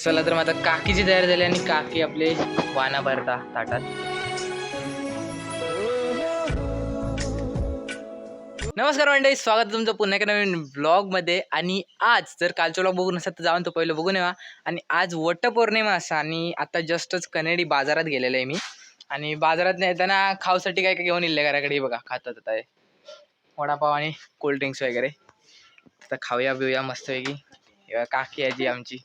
चला तर माझा आता काकीची तयार झाली आणि काकी आपले वाना भरता ताटात. नमस्कार मंडळी स्वागत तुमचं पुन्हा एका नवीन ब्लॉगमध्ये आणि आज जर कालचा ब्लॉग बघून असेल तर जाऊन तो पहिलं बघून येवा. आणि आज वटपौर्णिमा असा आणि आता जस्टच कनेडी बाजारात गेलेलो आहे मी. आणि बाजारात नाही येताना खाऊसाठी काय काय घेऊन येईल घराकडे बघा खातात आता हे. वडापाव आणि कोल्ड्रिंक्स वगैरे. आता खाऊया बिऊया मस्तपैकी. काकी आहे जी आमची.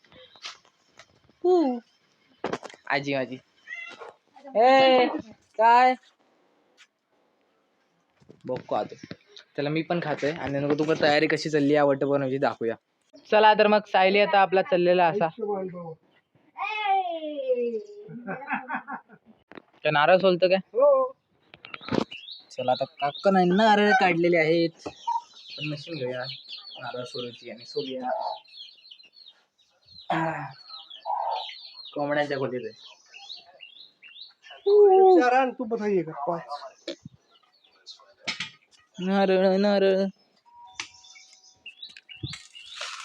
आजी माझी ए काय? बघतो आता. चला मी पण खातोय आणि नको तू पण तयारी कशी चालली या वटपौर्णिमेची दाखवूया. चला तर मग सायली आता आपला चाललेला असा. काय नारळ सोलतं काय? चला आता काका नाही नारळ काढलेले आहेत. पण मशीन घेऊया. नारळ सोलायची आणि सोलूया. आह. कोंबड्यांच्या खोलीत आहे. चार आण तू बताइएगा पाँच. नारळ नारळ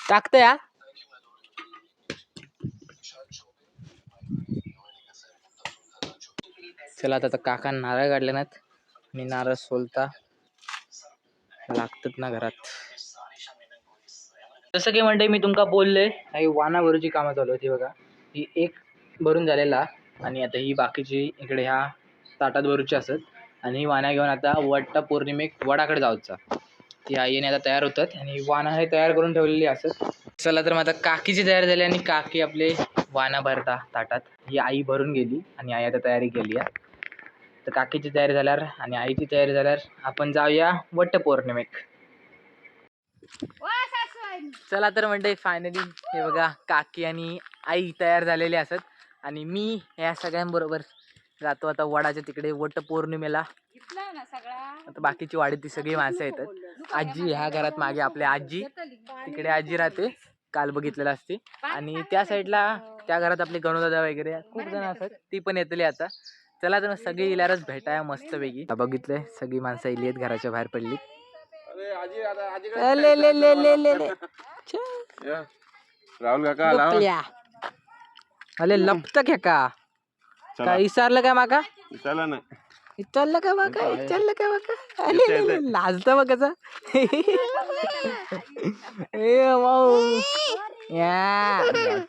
टाकतंय हा? चला आता आता काका नारळ काढले नात आणि नारळ सोलता. लागतात ना घरात. जसं की म्हणते मी तुमका बोलले काही वाना भरूची कामं चालू होती बघा. ही एक भरून झालेला आणि आता ही बाकीची इकडे ह्या ताटात भरूची असत. आणि ही वाना घेऊन आता वट्ट पौर्णिमेक वडाकडे जाऊचा. ती आईने आता तयार होतात आणि वाना हे तयार करून ठेवलेली असत. चला तर मग आता काकीची तयारी झाली आणि काकी आपले वाना भरता ताटात. ही आई भरून गेली आणि आई आता तयारी केली आहे. तर काकीची तयारी झाल्यावर आणि आईची तयारी झाल्यावर आपण जाऊया वट्ट पौर्णिमेक चला तर म्हणते फायनली हे बघा काकी आणि आई तयार झालेले असत. आणि मी या सगळ्यांबरोबर जातो. आता वडाच्या तिकडे वट पौर्णिमेला. आता बाकीची वाडीतली सगळी माणसं येतात. आजी ह्या घरात मागे आपल्या आजी. तिकडे आजी राहते. काल बघितलेलं असते. आणि त्या साईडला त्या घरात आपले गणोदादा वगैरे खूप जण असतात. ती पण येतली आता. चला तर सगळी इलारच भेटाया मस्त पैकी बघितलंय सगळी माणसं इली आहेत घराच्या बाहेर पडली. ले ले ले ले ले ले राहुल काका अले लपत घ्या का? काय विचारलं काय माका? चला ना. विचारलं का माका? विचारलं का माका? अरे लाजत बघ कसा ए माऊ या.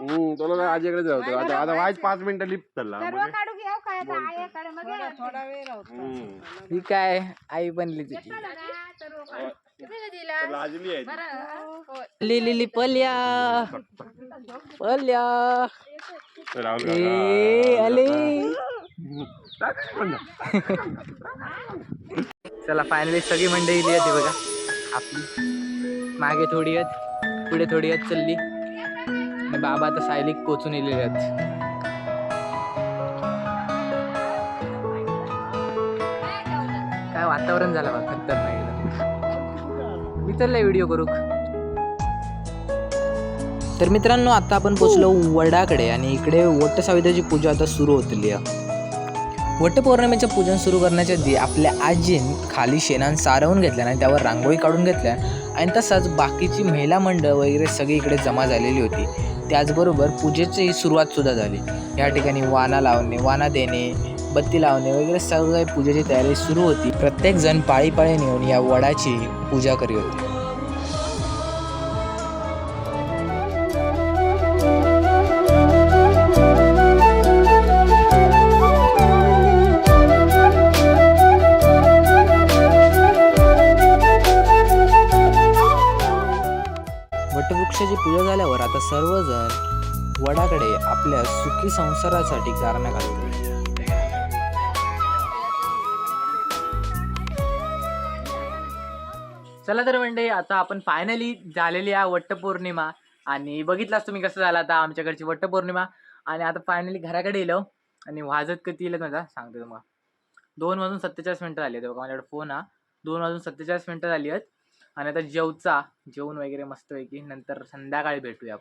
हम्म तुला आजीकडे जाऊ आता आता वाईच पाच मिनिटं लिफ्ट चालला. ही काय आई बनली तुझी लाजली आहे ली पल्या. पल्या. राहुल ए आले चला फायनली सगळी मंडळी इली आहे बघा. आपली. मागे थोडी आहेत. पुढे थोडी आहेत चालली. आणि बाबा आता सायलीक पोचून इलेले आहेत. काय वातावरण झालं बा खतरनाक चाललंय व्हिडिओ करू तर मित्रांनो आता आपण पोचलो वडाकडे आणि इकडे वटसावित्रीची पूजा आता सुरू होतली वटपौर्णिमेचं पूजन सुरू करण्याच्या आधी आपल्या आजीन खाली शेणान सारवून घेतल्या आणि त्यावर रांगोळी काढून घेतल्या. आणि तसंच बाकीची महिला मंडळ वगैरे सगळी इकडे जमा झालेली होती. त्याचबरोबर पूजेची सुरुवात सुद्धा झाली. या ठिकाणी वाना लावणे वाना देणे बत्ती लावणे वगैरे सगळे पूजेची तयारी सुरू होती. प्रत्येकजण पाळी पाळी नेऊन या वडाची पूजा करी होती. वटवृक्षाची पूजा झाल्यावर आता सर्वजण वडाकडे आपल्या सुखी संसारासाठी गारणा घालतात चला तर म्हणजे आता आपण फायनली झालेली आहे वट्टपौर्णिमा आणि बघितलाच तुम्ही कसं झालं आता आमच्याकडची वट्टपौर्णिमा आणि आता फायनली घराकडे येलो. आणि वाजत कधी येईल माझा सांगतो तुम्हाला. दोन वाजून सत्तेचाळीस मिनटं झाली आहेत बघा माझ्याकडे फोन हा. दोन वाजून सत्तेचाळीस मिनटं झाली आहेत. आणि आता जेवचा जेवण वगैरे मस्तपैकी नंतर संध्याकाळी भेटूया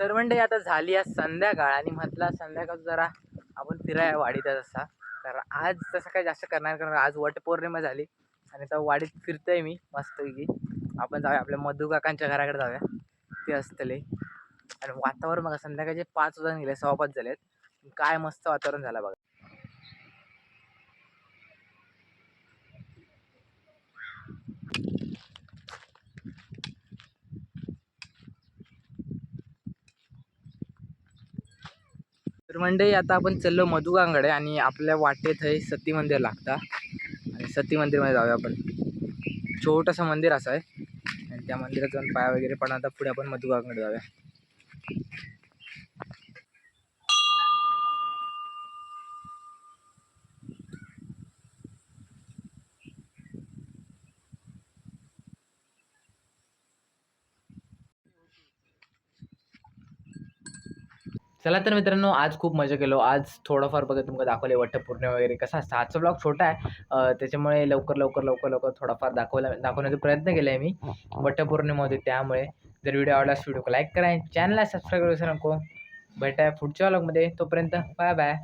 तर म्हणजे आता झाली आज संध्याकाळ आणि म्हटलं संध्याकाळ जरा आपण फिराया वाडीत असा कारण आज तसं काही जास्त करणार कारण आज वटपौर्णिमा झाली आणि आता वाडीत फिरतोय मी मस्तपैकी आपण जाऊया आपल्या मधू काकांच्या घराकडे जाऊया. ते असतले. आणि वातावरण बघा संध्याकाळचे पाच वाजून गेले सव्वा पाच झालेत. काय मस्त वातावरण झालं बघा. तर मंडळी आता आपण चाललो मधुगांकडे आणि आपल्या वाटेत आहे सती मंदिर लागता. आणि सती मंदिरमध्ये जाऊया आपण. छोटंसं मंदिर असं आहे. आणि त्या मंदिरात जाऊन पाया वगैरे पण आता पुढे आपण मधुगांकडे जाऊया. चला तर मित्रांनो आज खूप मजा केलो. आज थोडंफार बघा तुमका दाखवले वटपौर्णिमा वगैरे कसा असतं. आजचा ब्लॉग छोटा आहे. त्याच्यामुळे लवकर लवकर लवकर लवकर थोडाफार दाखवला दाखवण्याचा प्रयत्न केला आहे मी वटपौर्णिमा होती त्यामुळे जर व्हिडिओ आवडल्यास व्हिडिओ लाईक करा चॅनलला सबस्क्राईब करू नको. भेटाय पुढच्या ब्लॉगमध्ये तोपर्यंत बाय बाय